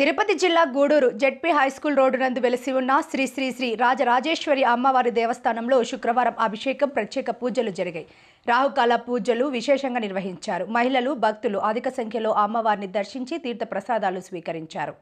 తిరుపతి జిల్లా Gudur ZP high school road నందు వెలిసి ఉన్న శ్రీ శ్రీ శ్రీ రాజరాజేశ్వరి అమ్మవారి దేవస్థానంలో శుక్రవారం అభిషేకం ప్రత్యేక పూజలు జరిగాయి. రాహుకాల పూజలు విశేషంగా నిర్వహించారు. మహిళలు భక్తులు అధిక సంఖ్యలో అమ్మవారిని దర్శించి తీర్థ ప్రసాదాలు స్వీకరించారు.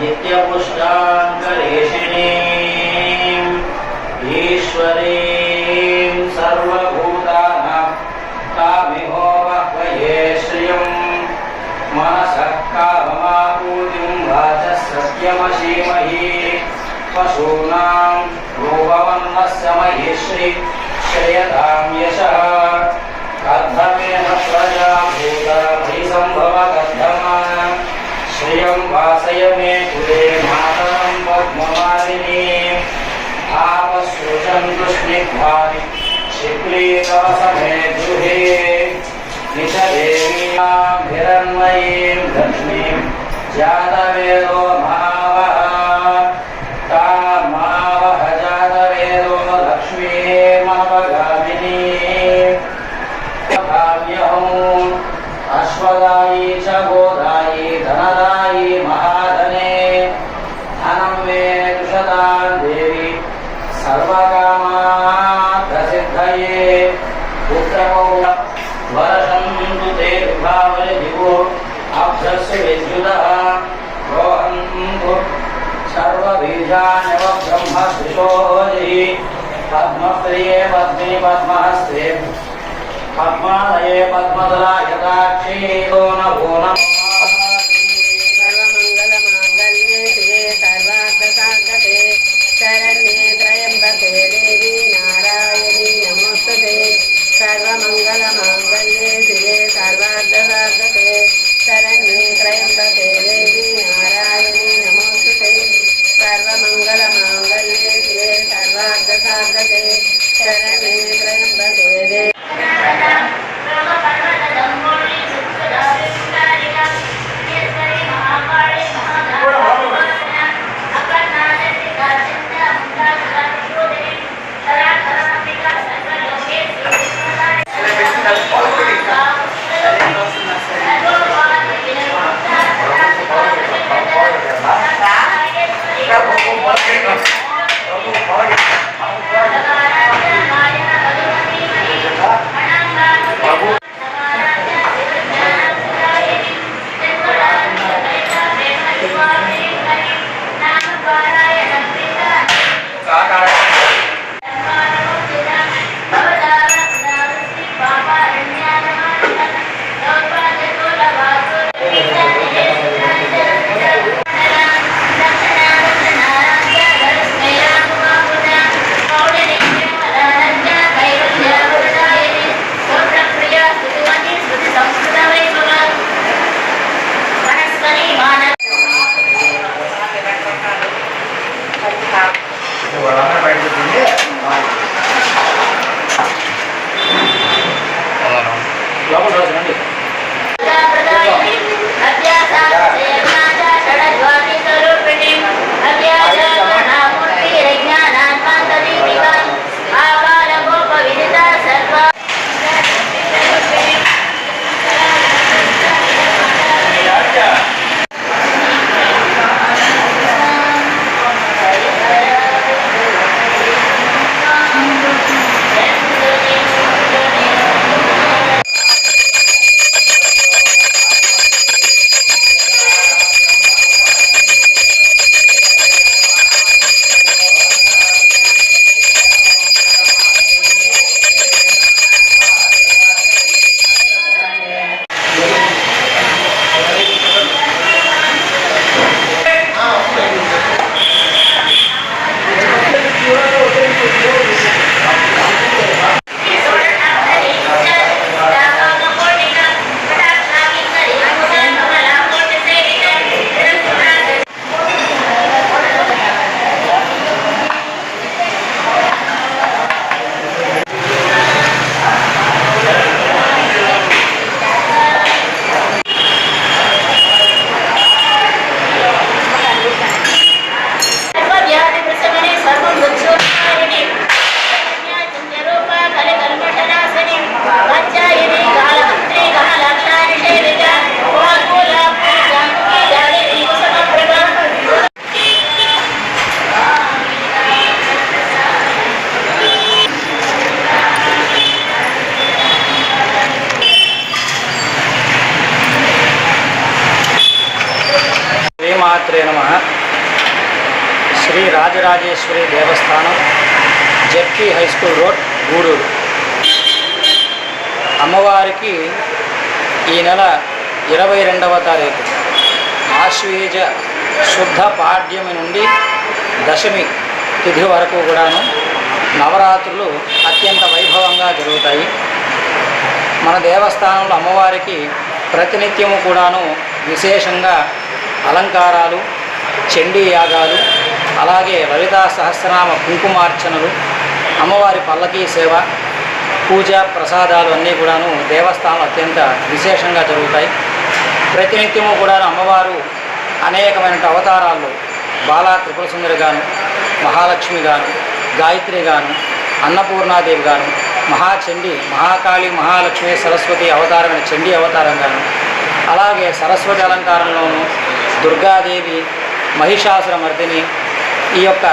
नित्यपुष्टाङ्करेषिणीम् ईश्वरीं सर्वभूतानां कामिहोपह्वये श्रियम् मनसः काममापूतिं वाचः सत्यमशीमहि पशूनां रूपवन्नस्य महेश्री श्रेयतां यशः कर्धमेन प्रजा भूता भैसम्भव कर्धमा त्वं वासय मे पुरे मातरं पद्ममालिनीं। आपश्रुतं कृष्णिध्वानि शिक्ले गृहे निशदेवीनाभिरन्वयीं लक्ष्मीं जातवेदो ईशानव ब्रह्मश्रिशोदि पद्मप्रिये पद्मे पद्महस्ते पद्मालये पद्मदलायताक्षी రాజరాజేశ్వరి దేవస్థానం ZP high school road Gudur. అమ్మవారికి ఈ నెల ఇరవై రెండవ తారీఖు ఆశ్వీజ శుద్ధ పాడ్యమి నుండి దశమి తిథి వరకు కూడాను నవరాత్రులు అత్యంత వైభవంగా జరుగుతాయి. మన దేవస్థానంలో అమ్మవారికి ప్రతినిత్యము కూడాను విశేషంగా అలంకారాలు చండీ యాగాలు అలాగే లలితా సహస్రనామ కుంకుమార్చనలు అమ్మవారి పల్లకీ సేవ పూజ ప్రసాదాలు అన్నీ కూడాను దేవస్థానం అత్యంత విశేషంగా జరుగుతాయి. ప్రతినిత్యము కూడా అమ్మవారు అనేకమైన అవతారాల్లో బాలా త్రిపుర సుందరి గాను మహాలక్ష్మి గాను గాయత్రి గాను అన్నపూర్ణాదేవి గాను మహాచండి మహాకాళి మహాలక్ష్మి సరస్వతి అవతారమైన చండీ అవతారం గాను అలాగే సరస్వతి అలంకారంలోను దుర్గాదేవి మహిషాసుర మర్దిని ఈ యొక్క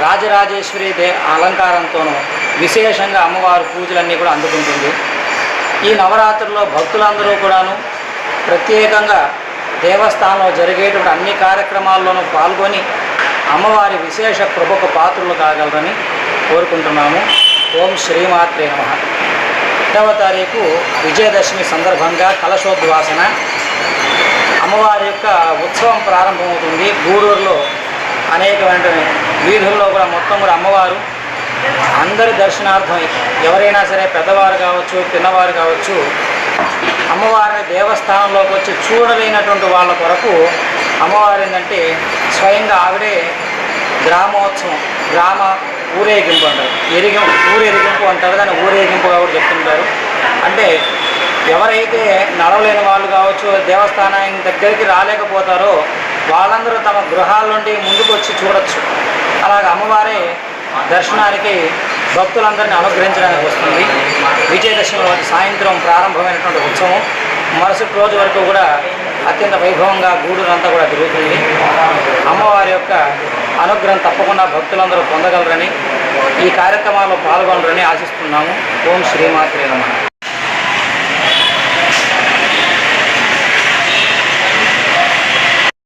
రాజరాజేశ్వరి దే అలంకారంతోనూ విశేషంగా అమ్మవారు పూజలన్నీ కూడా అందుకుంటుంది. ఈ నవరాత్రుల్లో భక్తులందరూ కూడాను ప్రత్యేకంగా దేవస్థానంలో జరిగేటువంటి అన్ని కార్యక్రమాల్లోనూ పాల్గొని అమ్మవారి విశేష కృపకు పాత్రలు కాగలరని కోరుకుంటున్నాము. ఓం శ్రీమాత్రే నమ. రెండవ తారీఖు విజయదశమి సందర్భంగా కలశోద్వాసన. అమ్మవారి యొక్క ఉత్సవం ప్రారంభమవుతుంది. గూడూరులో అనేకమైన వీధుల్లో కూడా మొత్తం కూడా అమ్మవారు అందరి దర్శనార్థం ఎవరైనా సరే పెద్దవారు కావచ్చు పిన్నవారు కావచ్చు అమ్మవారిని దేవస్థానంలోకి వచ్చి చూడలేనటువంటి వాళ్ళ కొరకు అమ్మవారు ఏంటంటే స్వయంగా ఆవిడే గ్రామోత్సవం గ్రామ ఊరేగింపు అంటారు. ఎరిగింపు ఊరేగింపు అంటారు. దాన్ని ఊరేగింపుగా కూడా చెప్తుంటారు. అంటే ఎవరైతే నడవలేని వాళ్ళు కావచ్చు దేవస్థానానికి దగ్గరికి రాలేకపోతారో వాళ్ళందరూ తమ గృహాల నుండి ముందుకు వచ్చి చూడొచ్చు. అలాగే అమ్మవారే దర్శనానికి భక్తులందరినీ అనుగ్రహించడానికి వస్తుంది. విజయదశమి రోజు సాయంత్రం ప్రారంభమైనటువంటి ఉత్సవం. మరుసటి రోజు వరకు కూడా అత్యంత వైభవంగా గూడూరు అంతా కూడా జరుగుతుంది అమ్మవారి యొక్క అనుగ్రహం తప్పకుండా భక్తులందరూ పొందగలరని ఈ కార్యక్రమాల్లో పాల్గొనరని ఆశిస్తున్నాము. ఓం శ్రీమాత్రే నమ.